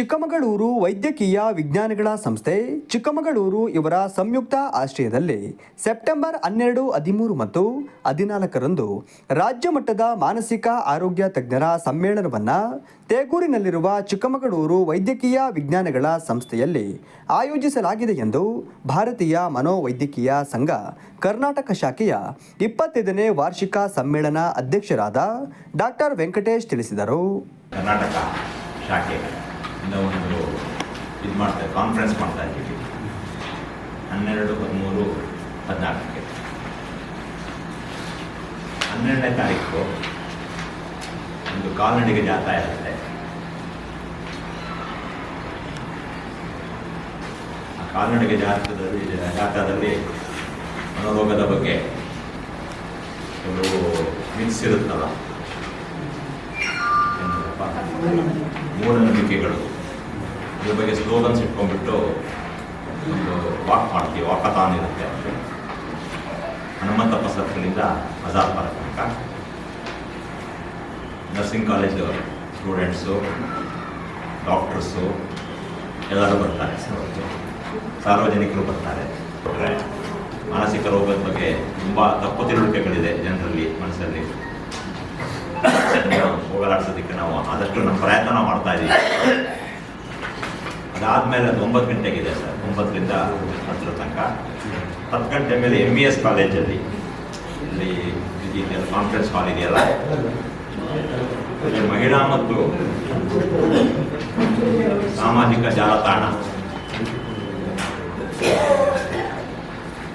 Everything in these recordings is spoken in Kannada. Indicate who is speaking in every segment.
Speaker 1: ಚಿಕ್ಕಮಗಳೂರು ವೈದ್ಯಕೀಯ ವಿಜ್ಞಾನಗಳ ಸಂಸ್ಥೆ ಚಿಕ್ಕಮಗಳೂರು ಇವರ ಸಂಯುಕ್ತ ಆಶ್ರಯದಲ್ಲಿ ಸೆಪ್ಟೆಂಬರ್ ಹನ್ನೆರಡು, ಹದಿಮೂರು ಮತ್ತು ಹದಿನಾಲ್ಕರಂದು ರಾಜ್ಯ ಮಟ್ಟದ ಮಾನಸಿಕ ಆರೋಗ್ಯ ತಜ್ಞರ ಸಮ್ಮೇಳನವನ್ನು ತೇಗೂರಿನಲ್ಲಿರುವ ಚಿಕ್ಕಮಗಳೂರು ವೈದ್ಯಕೀಯ ವಿಜ್ಞಾನಗಳ ಸಂಸ್ಥೆಯಲ್ಲಿ ಆಯೋಜಿಸಲಾಗಿದೆ ಎಂದು ಭಾರತೀಯ ಮನೋವೈದ್ಯಕೀಯ ಸಂಘ ಕರ್ನಾಟಕ ಶಾಖೆಯ ಇಪ್ಪತ್ತೈದನೇ ವಾರ್ಷಿಕ ಸಮ್ಮೇಳನ ಅಧ್ಯಕ್ಷರಾದ ಡಾಕ್ಟರ್ ವೆಂಕಟೇಶ್ ತಿಳಿಸಿದರು.
Speaker 2: ಕರ್ನಾಟಕ ಶಾಖೆ. ಇಂದ ಒಂದು ಇದು ಮಾಡ್ತಾ ಕಾನ್ಫರೆನ್ಸ್ ಮಾಡ್ತಾ ಇದ್ದೀವಿ. ಹನ್ನೆರಡು ಹದಿಮೂರು ಹದಿನಾಲ್ಕಕ್ಕೆ. ಹನ್ನೆರಡನೇ ತಾರೀಕು ಒಂದು ಕಾಲ್ನಡಿಗೆ ಜಾತಾ ಇರುತ್ತೆ ಆ ಕಾಲ್ನಡಿಗೆ ಜಾತದಲ್ಲಿ ಜಾತದಲ್ಲಿ ಮನೋರೋಗದ ಬಗ್ಗೆ ಕೆಲವು ಮಿಕ್ಸ್ ಇರುತ್ತಲ್ಲ? ಮೂಢನಂಬಿಕೆಗಳು. ಇದ್ರ ಬಗ್ಗೆ ಸ್ಲೋಗನ್ಸ್ ಇಟ್ಕೊಂಡ್ಬಿಟ್ಟು ಒಂದು ವಾಕ್ ಮಾಡ್ತೀವಿ, ವಾಕಥಾನ್ ಇರುತ್ತೆ ಹನುಮಂತಪ್ಪ ಸರ್ಕಲಿಂದ ಹಜಾರ್ ಪಾರ್ಕ್ ತನಕ ನರ್ಸಿಂಗ್ ಕಾಲೇಜು ಸ್ಟೂಡೆಂಟ್ಸು, ಡಾಕ್ಟರ್ಸು, ಎಲ್ಲರೂ ಬರ್ತಾರೆ ಸಾರ್ವಜನಿಕರು ಬರ್ತಾರೆ. ಮಾನಸಿಕ ರೋಗದ ಬಗ್ಗೆ ತುಂಬ ತಪ್ಪು ತಿಳುವಳಿಕೆಗಳಿದೆ ಜನರಲ್ಲಿ, ಮನಸ್ಸಲ್ಲಿ. ಹೋಗಲಾಡಿಸೋದಕ್ಕೆ ನಾವು ಆದಷ್ಟು ನಮ್ಮ ಪ್ರಯತ್ನ ಮಾಡ್ತಾ ಇದ್ದೀವಿ ಅದಾದಮೇಲೆ ಅದು ಒಂಬತ್ತು ಗಂಟೆಗಿದೆ ಸರ್. ಒಂಬತ್ತರಿಂದ ಹತ್ತರ ತನಕ. ಹತ್ತು ಗಂಟೆ ಮೇಲೆ ಎಂ ಬಿ ಎಸ್ ಕಾಲೇಜಲ್ಲಿ ಇಲ್ಲಿ ಇದೆಯಲ್ಲ ಕಾನ್ಫರೆನ್ಸ್ ಹಾಲ್ ಇದೆಯಲ್ಲ? ಮಹಿಳಾ ಮತ್ತು ಸಾಮಾಜಿಕ ಜಾಲತಾಣ.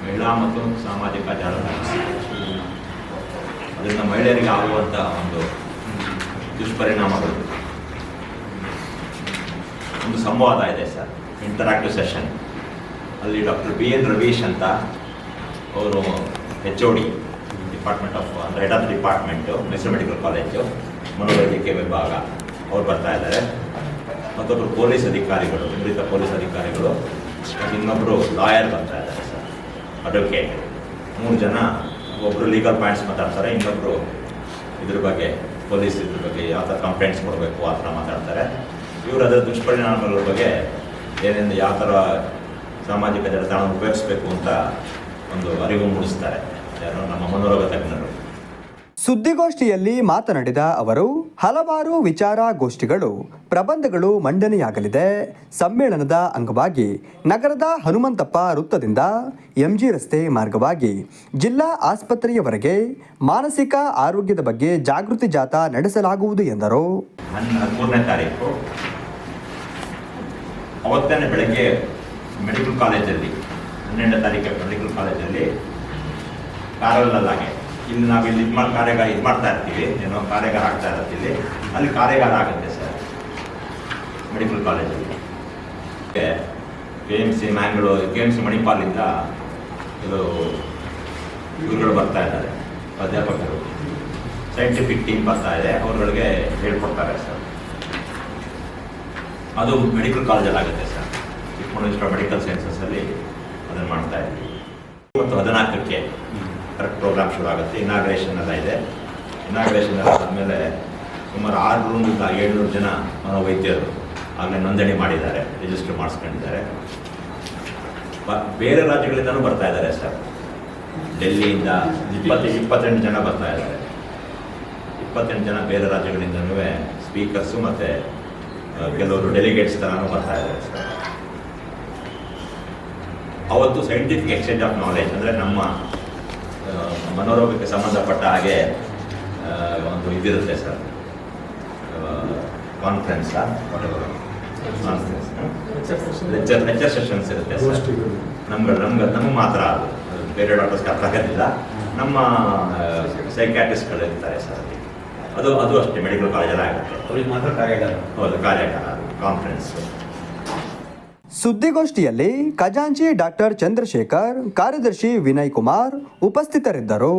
Speaker 2: ಮಹಿಳಾ ಮತ್ತು ಸಾಮಾಜಿಕ ಜಾಲತಾಣ. ಅದರಿಂದ ಮಹಿಳೆಯರಿಗೆ ಆಗುವಂಥ ಒಂದು ದುಷ್ಪರಿಣಾಮಗಳು ಒಂದು ಸಂವಾದ ಇದೆ ಸರ್ ಇಂಟರಾಕ್ಟಿವ್ ಸೆಷನ್ ಅಲ್ಲಿ ಡಾಕ್ಟರ್ ಬಿ ಎನ್ ರವೀಶ್ ಅಂತ ಅವರು H O D department of ಅಂದರೆ head of department Mysuru medical college ಮನೋವೈದ್ಯಕೀಯ ವಿಭಾಗ ಅವ್ರು ಬರ್ತಾ ಇದ್ದಾರೆ. ಮತ್ತೊಬ್ಬರು ಪೊಲೀಸ್ ಅಧಿಕಾರಿಗಳು ನಿವೃತ್ತ ಪೊಲೀಸ್ ಅಧಿಕಾರಿಗಳು ಇನ್ನೊಬ್ಬರು ಲಾಯರ್ ಬರ್ತಾ ಇದ್ದಾರೆ ಸರ್ ಅಡ್ವೊಕೇಟ್ ಮೂರು ಜನ ಒಬ್ಬರು ಲೀಗಲ್ ಪಾಯಿಂಟ್ಸ್ ಮಾತಾಡ್ತಾರೆ ಇನ್ನೊಬ್ಬರು ಇದ್ರ ಬಗ್ಗೆ ಪೊಲೀಸ್ ಇದ್ರ ಬಗ್ಗೆ ಯಾವ ಥರ ಕಂಪ್ಲೇಂಟ್ಸ್ ಕೊಡಬೇಕು, ಆ ಥರ ಮಾತಾಡ್ತಾರೆ. ಇವರು ಅದರ ದುಷ್ಪರಿಣಾಮಗಳ ಬಗ್ಗೆ ಏನೇನು ಯಾವ ಥರ ಸಾಮಾಜಿಕ ಜಾಲತಾಣ ಉಪಯೋಗಿಸ್ಬೇಕು ಅಂತ ಒಂದು ಅರಿವು ಮೂಡಿಸ್ತಾರೆ. ಯಾರು ನಮ್ಮ ಮನೋರೋಗ ತಜ್ಞರು.
Speaker 1: ಸುದ್ದಿಗೋಷ್ಠಿಯಲ್ಲಿ ಮಾತನಾಡಿದ ಅವರು ಹಲವಾರು ವಿಚಾರಗೋಷ್ಠಿಗಳು, ಪ್ರಬಂಧಗಳು ಮಂಡನೆಯಾಗಲಿದೆ. ಸಮ್ಮೇಳನದ ಅಂಗವಾಗಿ ನಗರದ ಹನುಮಂತಪ್ಪ ವೃತ್ತದಿಂದ ಎಂಜಿ ರಸ್ತೆ ಮಾರ್ಗವಾಗಿ ಜಿಲ್ಲಾ ಆಸ್ಪತ್ರೆಯವರೆಗೆ ಮಾನಸಿಕ ಆರೋಗ್ಯದ ಬಗ್ಗೆ ಜಾಗೃತಿ ಜಾಥಾ ನಡೆಸಲಾಗುವುದು ಎಂದರು.
Speaker 2: ಅವತ್ತನೇ ಬೆಳಗ್ಗೆ ಮೆಡಿಕಲ್ ಕಾಲೇಜಲ್ಲಿ, ಹನ್ನೆರಡನೇ ತಾರೀಕು ಮೆಡಿಕಲ್ ಕಾಲೇಜಲ್ಲಿ ಪ್ಯಾರಲ್ಲಾಗೆ ಇಲ್ಲಿ ನಾವು ಇಲ್ಲಿ ಮಾಡಿ ಕಾರ್ಯಾಗಾರ ಇದು ಮಾಡ್ತಾ ಇರ್ತೀವಿ, ಏನೋ ಕಾರ್ಯಾಗಾರ ಆಗ್ತಾ ಇರ್ತೀವಿ. ಅಲ್ಲಿ ಕಾರ್ಯಾಗಾರ ಆಗುತ್ತೆ ಸರ್, ಮೆಡಿಕಲ್ ಕಾಲೇಜಲ್ಲಿ. K M C Mangalore, K M C ಮಣಿಪಾಲಿಂದ ಇದು ಗುರುಗಳು ಬರ್ತಾ ಇದ್ದಾರೆ ಅಧ್ಯಾಪಕರು ಸೈಂಟಿಫಿಕ್ ಟೀಮ್ ಬರ್ತಾ ಇದೆ, ಅವ್ರುಗಳಿಗೆ ಹೇಳ್ಕೊಡ್ತಾರೆ ಸರ್. ಅದು ಮೆಡಿಕಲ್ ಕಾಲೇಜಲ್ಲಿ ಆಗುತ್ತೆ ಸರ್. ಚಿಕ್ಕಮಗಳೂರು ಮೆಡಿಕಲ್ ಸೈನ್ಸಸ್ಸಲ್ಲಿ ಅದನ್ನು ಮಾಡ್ತಾ ಇದ್ದೀವಿ. ಮತ್ತು ಹದಿನಾಲ್ಕಕ್ಕೆ ಕರೆಕ್ಟ್ ಪ್ರೋಗ್ರಾಮ್ ಶುರು ಆಗುತ್ತೆ. ಇನಾಗ್ರೇಷನ್ ಎಲ್ಲ ಇದೆ. ಇನಾಗ್ರೇಷನ್ ಎಲ್ಲ ಆದಮೇಲೆ ಸುಮಾರು ಆರುನೂರಿಂದ ಏಳ್ನೂರು ಜನ ಮನೋವೈದ್ಯರು ಆಗಲೇ ನೋಂದಣಿ ಮಾಡಿದ್ದಾರೆ ರಿಜಿಸ್ಟರ್ ಮಾಡಿಸ್ಕೊಂಡಿದ್ದಾರೆ. ಬೇರೆ ರಾಜ್ಯಗಳಿಂದಲೂ ಬರ್ತಾ ಇದ್ದಾರೆ ಸರ್. ಡೆಲ್ಲಿಯಿಂದ ಇಪ್ಪತ್ತು, ಇಪ್ಪತ್ತೆಂಟು ಜನ ಬರ್ತಾ ಇದ್ದಾರೆ. ಇಪ್ಪತ್ತೆಂಟು ಜನ ಬೇರೆ ರಾಜ್ಯಗಳಿಂದನೂ ಸ್ಪೀಕರ್ಸು ಮತ್ತು ಕೆಲವರು ಡೆಲಿಗೇಟ್ಸ್ ಥರನೂ ಬರ್ತಾ ಇದ್ದಾರೆ ಸರ್. ಅವತ್ತು ಸೈಂಟಿಫಿಕ್ ಎಕ್ಸ್ಚೇಂಜ್ ಆಫ್ ನಾಲೆಜ್ ಅಂದರೆ ನಮ್ಮ ಮನೋರೋಗಕ್ಕೆ ಸಂಬಂಧಪಟ್ಟ ಹಾಗೆ ಒಂದು ಇದಿರುತ್ತೆ sir. Conference lecture lecture sessions ಇರುತ್ತೆ ಸರ್. ನಮ್ಗೆ ನಮ್ಗೆ ನಮಗೆ ಮಾತ್ರ ಅದು. ಬೇರೆ ಡಾಕ್ಟರ್ಸ್ಗೆ ಅರ್ಥ ಆಗೋದಿಲ್ಲ. ನಮ್ಮ ಸೈಕ್ಯಾಟ್ರಿಸ್ಟ್ಗಳು ಇರ್ತಾರೆ ಸರ್ ಅಲ್ಲಿ. ಅದು ಅದು ಅಷ್ಟೇ ಮೆಡಿಕಲ್ ಕಾಲೇಜಲ್ಲಿ ಆಗುತ್ತೆ.
Speaker 3: ಅವ್ರಿಗೆ ಮಾತ್ರ ಕಾರ್ಯಾಗಾರ
Speaker 2: ಹೌದು ಕಾರ್ಯಾಗಾರ ಕಾನ್ಫರೆನ್ಸ್
Speaker 1: ಸುದ್ದಿಗೋಷ್ಠಿಯಲ್ಲಿ ಖಜಾಂಚಿ ಡಾಕ್ಟರ್ ಚಂದ್ರಶೇಖರ್ ಕಾರ್ಯದರ್ಶಿ ವಿನಯ್ ಕುಮಾರ್ ಉಪಸ್ಥಿತರಿದ್ದರು.